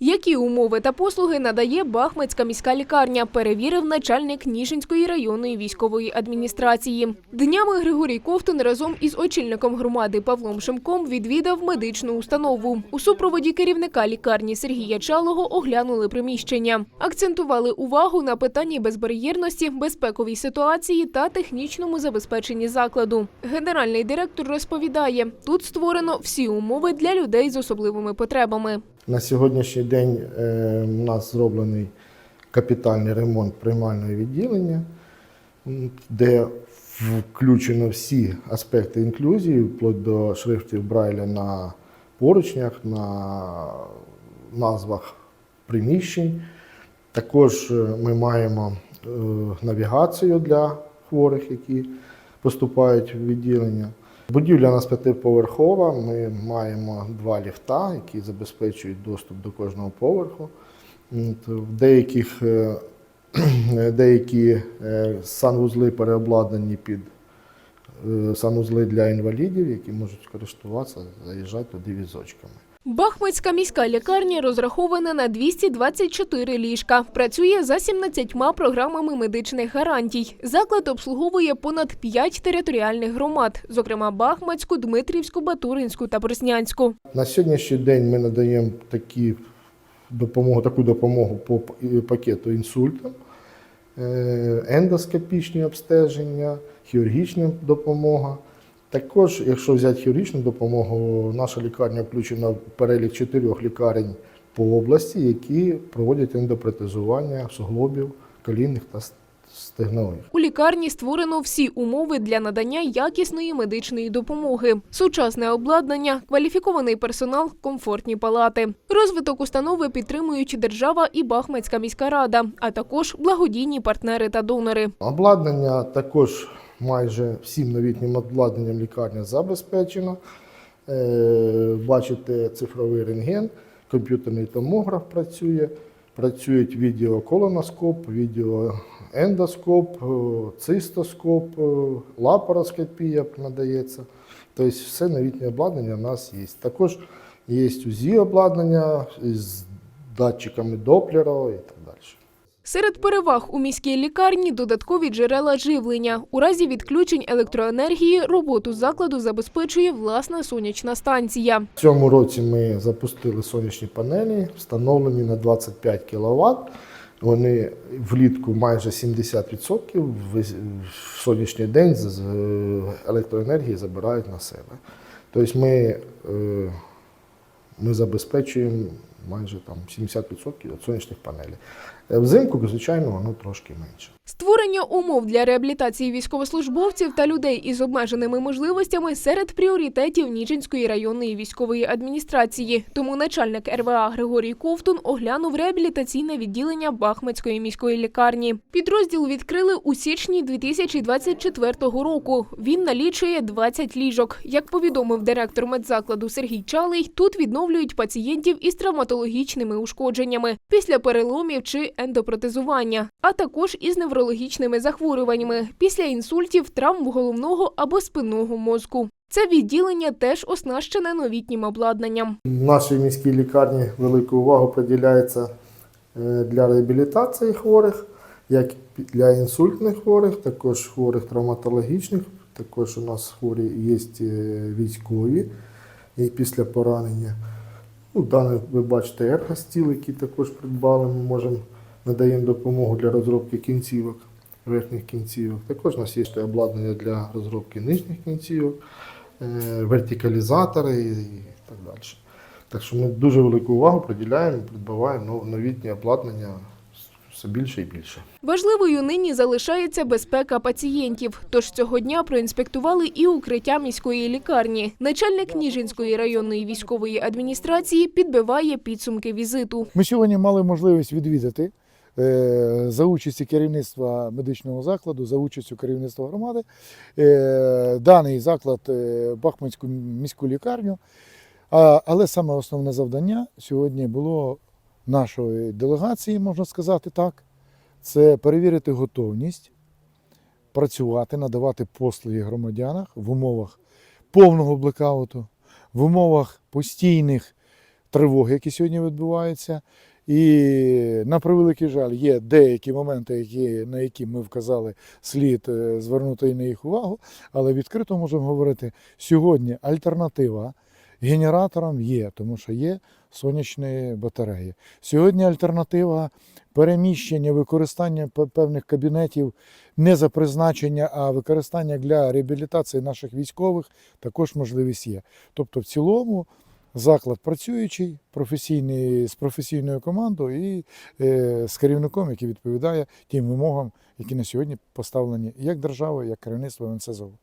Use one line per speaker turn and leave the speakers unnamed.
Які умови та послуги надає Бахмацька міська лікарня, перевірив начальник Ніжинської районної військової адміністрації. Днями Григорій Ковтун разом із очільником громади Павлом Шимком відвідав медичну установу. У супроводі керівника лікарні Сергія Чалого оглянули приміщення. Акцентували увагу на питанні безбар'єрності, безпековій ситуації та технічному забезпеченні закладу. Генеральний директор розповідає, тут створено всі умови для людей з особливими потребами.
На сьогоднішній день е, у нас зроблений капітальний ремонт приймального відділення, де включено всі аспекти інклюзії, вплоть до шрифтів Брайля на поручнях, на назвах приміщень. Також е, ми маємо е, навігацію для хворих, які поступають в відділення. Будівля у нас п'ятиповерхова. Ми маємо два ліфта, які забезпечують доступ до кожного поверху. В деяких е, деякі е, санвузли переобладнані під санузли санвузли для інвалідів, які можуть користуватися, заїжджати туди візочками.
Бахмацька міська лікарня розрахована на 224 ліжка. Працює за 17 програмами медичних гарантій. Заклад обслуговує понад 5 територіальних громад, зокрема Бахмацьку, Дмитрівську, Батуринську та Борснянську.
На сьогоднішній день ми надаємо такі допомогу, таку допомогу по пакету інсультам, е, ендоскопічні обстеження, хірургічна допомога. Також, якщо взяти хірургічну допомогу, наша лікарня включена в перелік чотирьох лікарень по області, які проводять ендопротезування суглобів, колінних та стегнових.
У лікарні створено всі умови для надання якісної медичної допомоги: сучасне обладнання, кваліфікований персонал, комфортні палати. Розвиток установи підтримують держава і Бахмацька міська рада, а також благодійні партнери та донори.
Обладнання також майже всім новітнім обладнанням лікарня забезпечено. Е, Бачите, цифровий рентген, комп'ютерний томограф працює, працюють відеоколоноскоп, відеоендоскоп, е, цистоскоп, е, лапароскопія надається. Тобто все новітнє обладнання в нас є. Також є УЗІ обладнання з датчиками Доплера і так далі.
Серед переваг у міській лікарні додаткові джерела живлення. У разі відключень електроенергії роботу закладу забезпечує власна сонячна станція.
В цьому році ми запустили сонячні панелі, встановлені на 25 кВт. Вони влітку майже 70% в сонячний день з електроенергії забирають на себе. Тобто ми, е, ми забезпечуємо майже там 70% від сонячних панелей. Е, Взимку, звичайно, воно трошки менше.
Створення умов для реабілітації військовослужбовців та людей із обмеженими можливостями серед пріоритетів Ніжинської районної військової адміністрації. Тому начальник РВА Григорій Ковтун оглянув реабілітаційне відділення Бахмацької міської лікарні. Підрозділ відкрили у січні 2024 року. Він налічує 20 ліжок. Як повідомив директор медзакладу Сергій Чалий, тут відновлюють пацієнтів із травматологічними ушкодженнями після переломів чи ендопротезування, а також із неврологічними захворюваннями після інсультів, травм головного або спинного мозку. Це відділення теж оснащене новітнім обладнанням.
В нашій міській лікарні велику увагу приділяється е, для реабілітації хворих, як для інсультних хворих, також хворих травматологічних. Також у нас хворі є е, військові і після поранення. Ну, дане ви бачите ергостіл, який також придбали. Ми можемо надаємо допомогу для розробки кінцівок, верхніх кінцівок. Також у нас є ще обладнання для розробки нижніх кінцівок, е, вертикалізатори і, так далі. Так що ми дуже велику увагу приділяємо, придбаваємо нов- новітнє обладнання все більше і більше.
Важливою нині залишається безпека пацієнтів. Тож цього дня проінспектували і укриття міської лікарні. Начальник Ніжинської районної військової адміністрації підбиває підсумки візиту.
Ми сьогодні мали можливість відвідати е, за участі керівництва медичного закладу, за участю керівництва громади, е, даний заклад е, Бахмутську міську лікарню. Але саме основне завдання сьогодні було нашої делегації, можна сказати так, це перевірити готовність працювати, надавати послуги громадянах в умовах повного блекауту, в умовах постійних тривоги, які сьогодні відбуваються. І на превеликий жаль, є деякі моменти, які, на які ми вказали, слід е, звернути на їх увагу, але відкрито можемо говорити, сьогодні альтернатива генераторам є, тому що є сонячні батареї. Сьогодні альтернатива переміщення, використання певних кабінетів не за призначення, а використання для реабілітації наших військових також можливість є. Тобто, в цілому заклад працюючий, професійний, з професійною командою і е, з керівником, який відповідає тим вимогам, які на сьогодні поставлені як державою, як керівництво НСЗО.